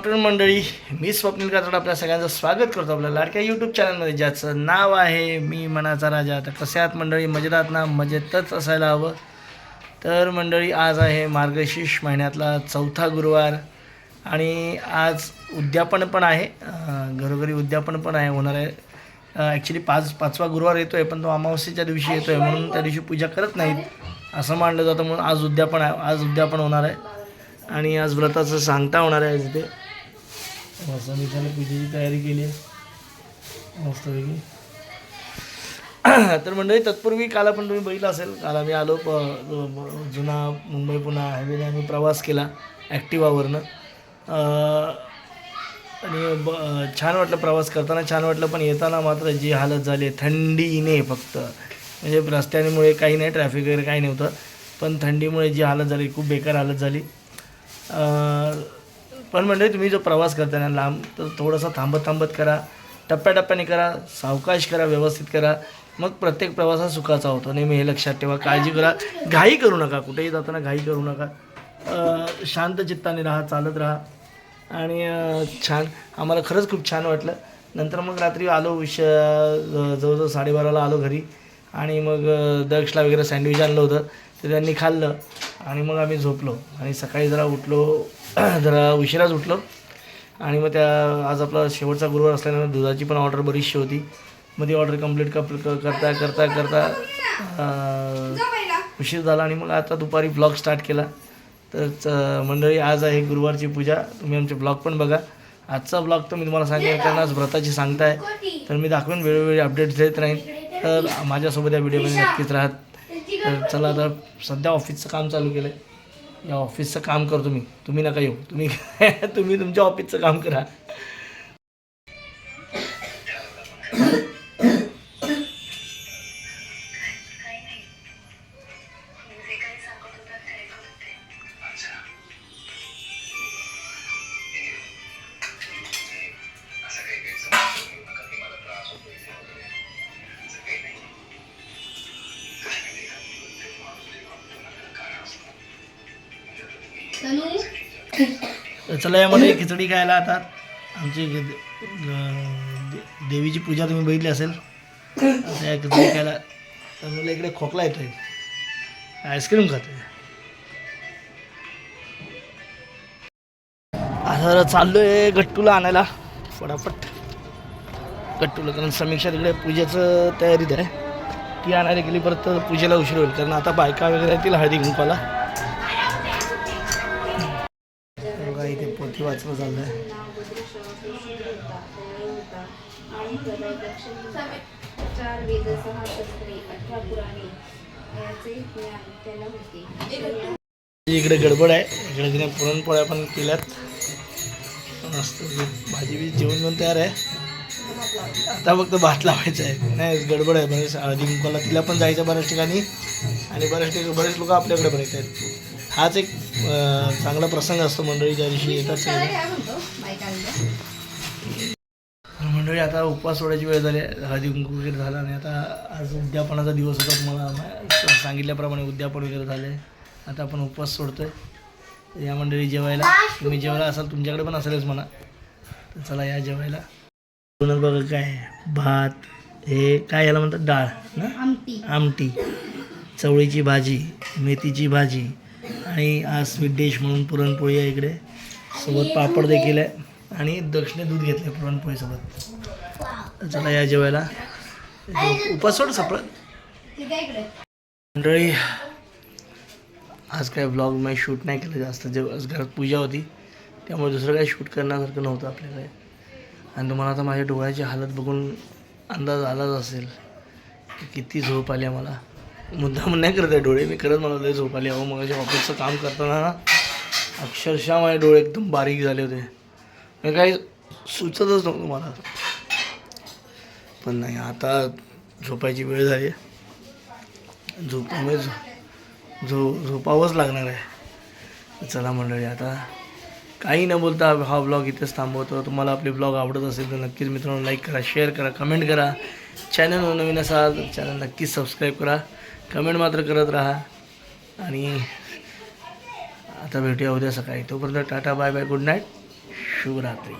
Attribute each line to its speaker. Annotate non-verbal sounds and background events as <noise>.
Speaker 1: Doctor मंडळी मी स्वप्नील कातड आपल्या सगळ्यांचं स्वागत करतो आपल्या लाडक्या यूट्यूब चॅनलमध्ये ज्याचं नाव आहे मी मनाचा राजा. तर कसे आहात मंडळी? मजेदात ना? मजेतच असायला हवं. तर मंडळी आज आहे मार्गशीर्ष महिन्यातला चौथा गुरुवार आणि आज उद्यापन पण आहे. घरोघरी उद्यापन पण आहे. होणार आहे. ॲक्च्युली पाच पाचवा गुरुवार येतो आहे पण तो अमावस्येच्या दिवशी येतो आहे म्हणून त्या दिवशी पूजा करत नाहीत. असं मानलं जातं म्हणून आज उद्यापन आहे. आज उद्यापन होणार आहे. आणि आज व्रताचं सांगता होणार आहे तिथे मस्त मी त्याला पूजेची तयारी केली आहे. मस्तपैकी. तर मंडळी तत्पूर्वी काल आपण तुम्ही बघितलं असेल काल आम्ही आलो प जुना मुंबई पुन्हा हायवेने आम्ही प्रवास केला ॲक्टिवावरनं आणि ब छान वाटलं प्रवास करताना छान वाटलं पण येताना मात्र जी हालत झाली थंडीने फक्त. म्हणजे रस्त्यांमुळे काही नाही ट्रॅफिक वगैरे काही नव्हतं पण थंडीमुळे जी हालत झाली खूप बेकार हालत झाली. पण म्हणजे तुम्ही जो प्रवास करता ना लांब तर थोडंसं थांबत थांबत करा टप्प्याटप्प्याने करा सावकाश करा व्यवस्थित करा. मग प्रत्येक प्रवास हा सुखाचा होतो. नेहमी हे लक्षात ठेवा काळजी करा. घाई करू नका कुठेही जाताना घाई करू नका. शांत चित्ताने राहा चालत राहा. आणि छान. आम्हाला खरंच खूप छान वाटलं. नंतर मग रात्री आलो उश जवळजवळ साडेबाराला आलो घरी. आणि मग दक्षला वगैरे सँडविच आणलं होतं. ते त्यांनी खाल्लं. आणि मग आम्ही झोपलो. आणि सकाळी जरा उठलो <clears throat> जरा उशिराच उठलो. आणि मग त्या आज आपला शेवटचा गुरुवार असल्यानं दुधाची पण ऑर्डर बरीचशी होती. मग ती ऑर्डर कंप्लीट कप करता करता करता उशीर झाला आणि मग आता दुपारी ब्लॉग स्टार्ट केला. तर मंडळी आज आहे गुरुवारची पूजा. तुम्ही आमचे ब्लॉग पण बघा. आजचा ब्लॉग तर मी तुम्हाला सांगेन कारण आज व्रताची सांगताय. तर मी दाखवेन वेळोवेळी अपडेट्स देत राहीन. तर माझ्यासोबत या व्हिडिओमध्ये नक्कीच राहत तर चला आता सध्या ऑफिसचं काम चालू केलं आहे या ऑफिसचं काम करतो मी. तुम्ही नका येऊ. तुम्ही <laughs> तुम्ही तुमच्या ऑफिसचं काम करा. चला यामध्ये खिचडी खायला आता आमची देवीची पूजा तुम्ही बघितली असेल. आता या खिचडी खायला इकडे खोकला येतोय. आईस्क्रीम खातोय. आता चाललोय गट्टूला आणायला. फटाफट. गट्टूला कारण समीक्षा तिकडे पूजेचं तयारीत आहे. ती आणायला गेली परत पूजेला उशीर होईल. कारण आता बायका वगैरे येतील हळदी कुंकवाला.
Speaker 2: याचे ज्ञान त्याला
Speaker 1: इकडे गडबड आहे. इकडे तिने पुरणपोळ्या पण केल्यात. मस्त भाजी बी जेवण पण तयार आहे. आता फक्त भात लावायचं आहे. नाही गडबड आहे. बरेच हळदी तिला पण जायचं बऱ्याच ठिकाणी. आणि बऱ्याच ठिकाणी बरेच लोक आपल्याकडे पण येत आहेत हाच एक चांगला प्रसंग असतो मंडळी ज्या दिवशी येतात मंडळी आता उपवास सोडायची वेळ झाली आहे. हळदी कुंकू वगैरे झाला आणि आता आज उद्यापनाचा दिवस होता तुम्हाला सांगितल्याप्रमाणे उद्यापन वगैरे झाले आता आपण उपवास सोडतोय. तर या मंडळी जेवायला. तुम्ही जेवायला असाल तुमच्याकडे पण असेलच म्हणा. तर चला या जेवायला. जेवणात बघा काय आहे? भात हे काय याला म्हणतात? डाळ ना?
Speaker 2: आमटी.
Speaker 1: आमटी. चवळीची भाजी मेथीची भाजी आणि आज स्वीट डिश म्हणून पुरणपोळी आहे इकडे. सोबत पापड देखील आहे. आणि दक्षिणे दूध घेतले पुरणपोळीसोबत. चला या जेवायला. उपास सोड सपळं
Speaker 2: ते काय इकडे.
Speaker 1: मंडळी आज काय ब्लॉग मी शूट नाही केलं जास्त. जेव्हा आज घरात पूजा होती त्यामुळे दुसरं काही शूट करण्यासारखं नव्हतं आपल्याकडे. आणि तुम्हाला आता माझ्या डोळ्याची हालत बघून अंदाज आलाच असेल की किती झोप आली आहे मला मुद्दाम नाही करत आहे डोळे. मी करत मला लय झोप आली. अहो मग ऑफिसचं काम करताना ना अक्षरशः माझे डोळे एकदम बारीक झाले होते. मी काही सुचतच नव्हतं मला. पण नाही आता झोपायची वेळ झाली. आहे झोपामुळे झो झो झोपावंच लागणार आहे. चला मंडळी आता काही न बोलता हा ब्लॉग इथेच थांबवतो. तुम्हाला आपले ब्लॉग आवडत असेल तर नक्कीच मित्रांनो लाईक करा शेअर करा कमेंट करा. चॅनल नवीन असाल तर चॅनल नक्कीच सबस्क्राईब करा. कमेंट मात्र करत राहा. आणि आता भेटूया उद्या सकाळी. तोपर्यंत tata bye bye good night. शुभरात्री.